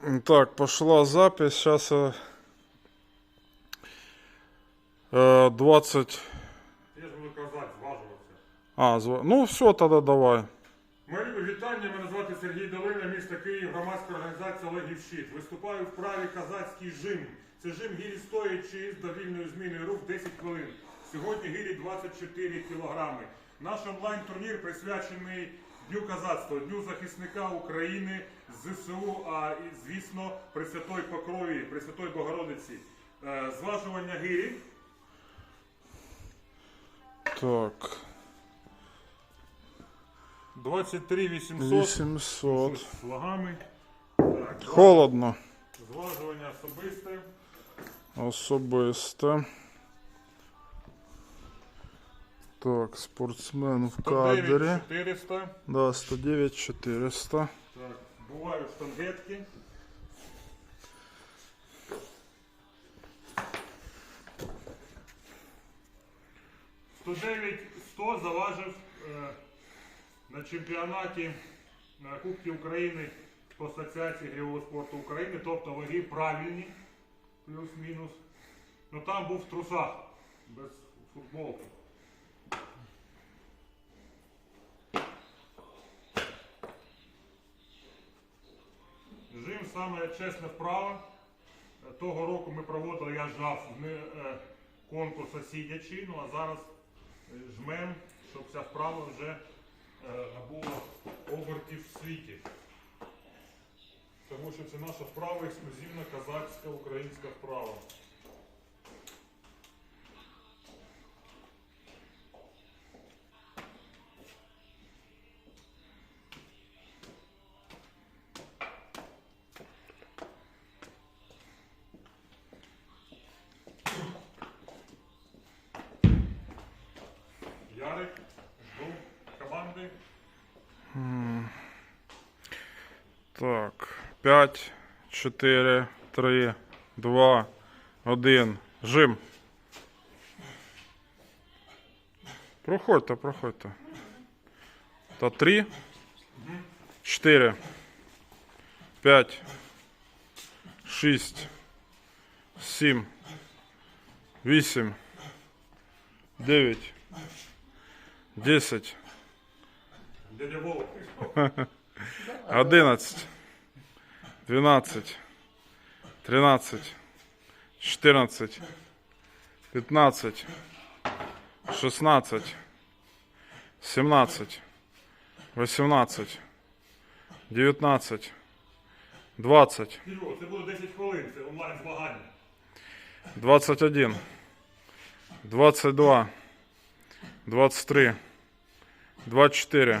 Так, пошла запись. Сейчас э, э, 20. Я ж буду казати, зважуватися. А, зв... ну все, тогда давай. Мої вітання, мене звати Сергій Долина, місто Київ, громадська організація Олегів Щит. Виступаю в праві казацький жим. Це жим гірі стоячи з довільною зміною рук 10 хвилин. Сьогодні гірі 24 кілограми. Наш онлайн-турнір присвячений Дню казацтва, Дню захисника України, ЗСУ, а звісно, Пресвятої Покрові, Пресвятої Богородиці. Е, Зважування гирі. Так. 23 800 800. з вагами. Так, Холодно. Зважування особисте. Особисте. Так, спортсмен в кадрі. 400. Да, 109 400. Так, бувають штангетки. «109 100 заважив е, на чемпіонаті на Кубки України по Асоціації грівого спорту України, тобто ваги правильні, плюс-мінус. Ну там був в трусах, без футболки. Жим саме чесна вправа. Того року ми проводили, я жав е, конкурс сидячи, ну а зараз е, жмем, щоб ця вправа вже е, набула обертів в світі. Тому що це наша вправа ексклюзивна казацька українська вправа. Так. 5, 4, 3, 2, 1. Жим. Проходьте, проходьте. Та 3, 4, 5, 6, 7, 8, 9, 10, Дядя Вова. 11, 12, 13, 14, 15, 16, 17, 18, 19, 20, Кирило, це буде 10 хвилин, це онлайн змагання. 21, 22, 23, 24,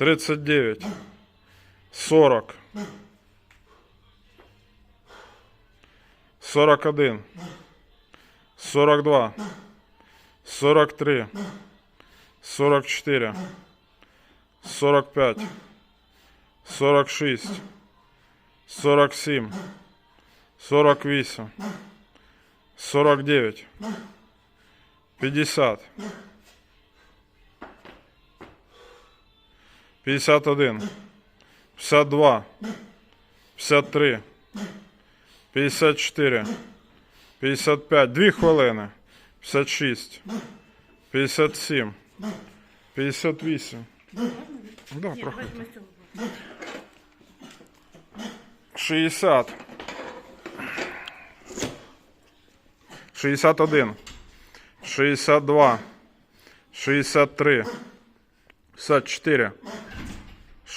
39, 40, 41, 42, 43, 44, 45, 46, 47, 48, 49, 50, 51, 52, 53, 54, 55, 2 хвилини, 56, 57, 58. Да, Ні, проходь. давайте ми з цього боку. 60. 61. 62. 63. 64.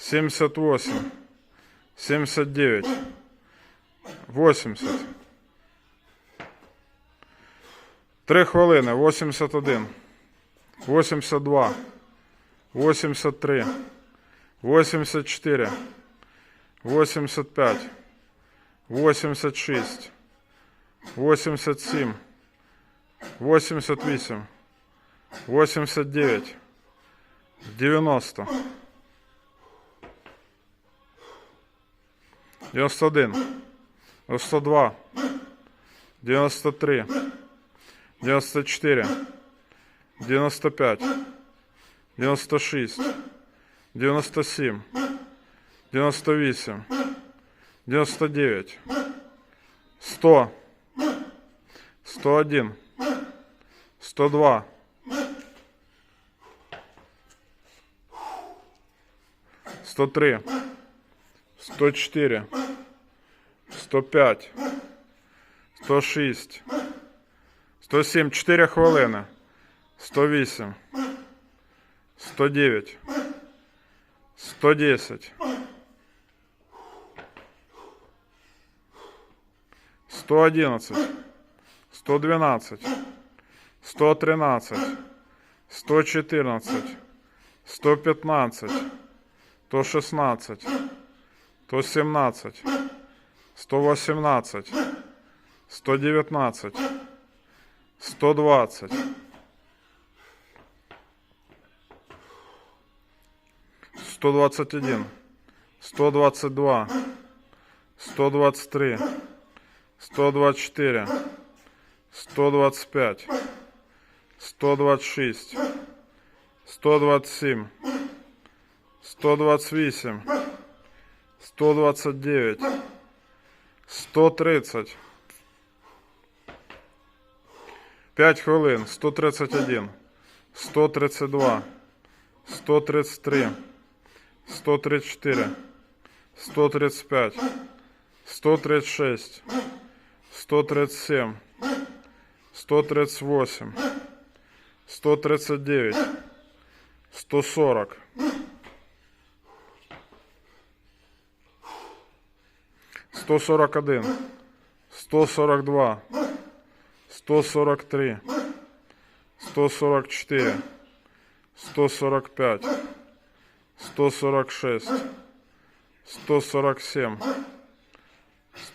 78, 79, 80. Три хвилини. 81, 82, 83, 84, 85, 86, 87, 88, 89, 90, 91, 92, 93, 94, 95, 96, 97, 98, 99, 100, 101, 102, 103, 104, 105, 106, 107, 4 хвилини, 108, 109, 110, 111, 112, 113, 114, 115, 116, 117, 118, 119, 120, 121, 122, 123, 124, 125, 126, 127, 128, 129, 130, 5 хвилин, 131, 132, 133, 134, 135, 136, 137, 138, 139, 140, 141, 142, 143, 144, 145, 146, 147,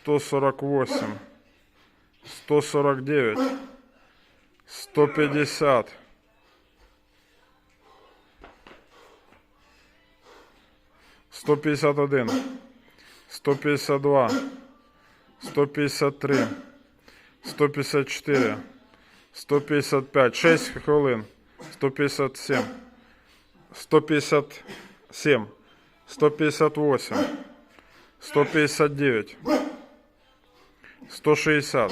148, 149, 150, 151, 152, 153, 154, 155, 6 хвилин, 157, 157, 158, 159, 160,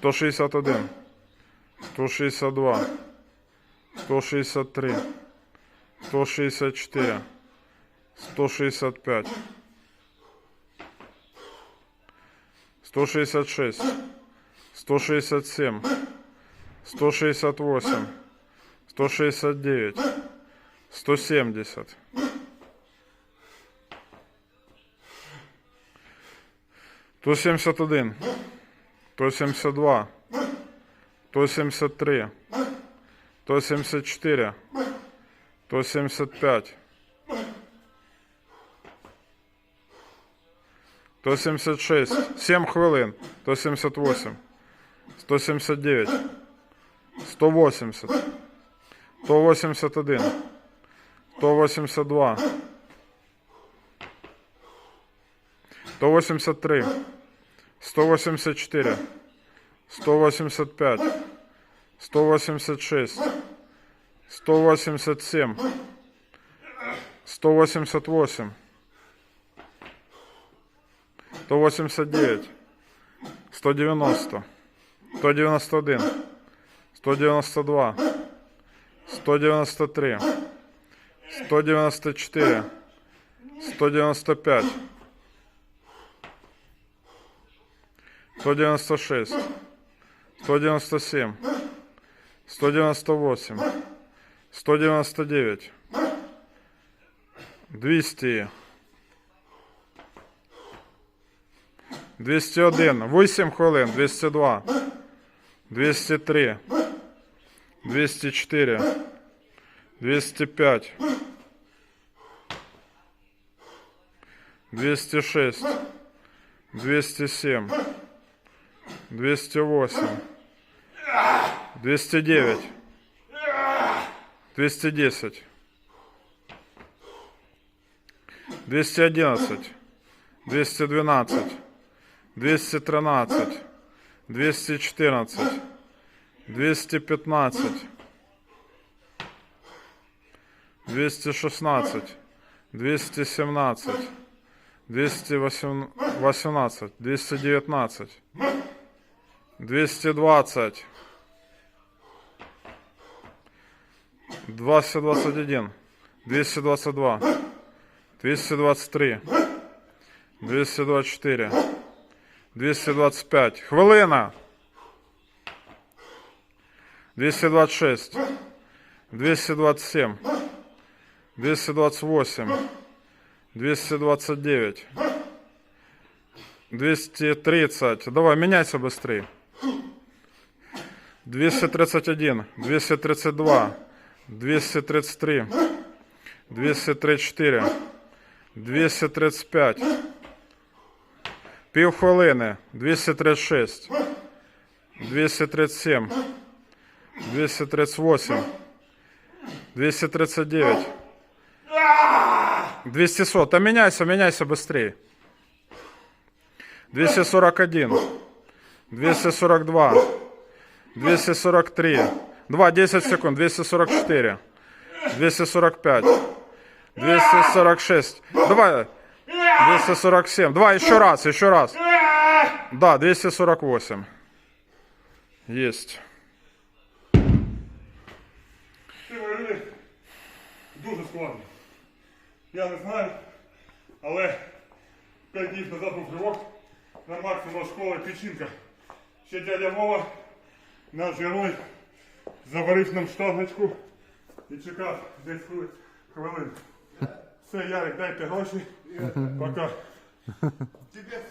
161, 162, 163, 164, 165, 166, 167, 168, 169, 170, 171, 172, 173, 174, 175, 176, 7 хвилин, 178, 179, 180, 181, 182, 183, 184, 185, 186, 187, 188, 189, 190, 191, 192, 193, 194, 195, 196, 197, 198, 199, 200, 201, 8 хвилин, 202, 203, 204, 205, 206, 207, 208, 209, 210, 211, 212, 213, 214, 215, 216, 217, 218, 219, 220, 221, 222, 223, 224, 225. Хвилина. 226, 227, 228, 229, 230. Давай, меняйся быстрее. 231, 232, 233, 234, 235. Півхвилини. 236, 237, 238, 239, 200. Да меняйся, меняйся быстрее. 241, 242, 243, 2, 10 секунд, 244, 245, 246, давай, 247, давай еще раз, еще раз. Да, 248. Есть. Ці варили дуже складно. Я не знаю, але 5 днів назад був ривок на максимум школи печінка. Ще дядя Вова, наш герой, заварив нам штангочку і чекав десь хвили- хвилин. Все, Ярик, дайте гроші. Пока.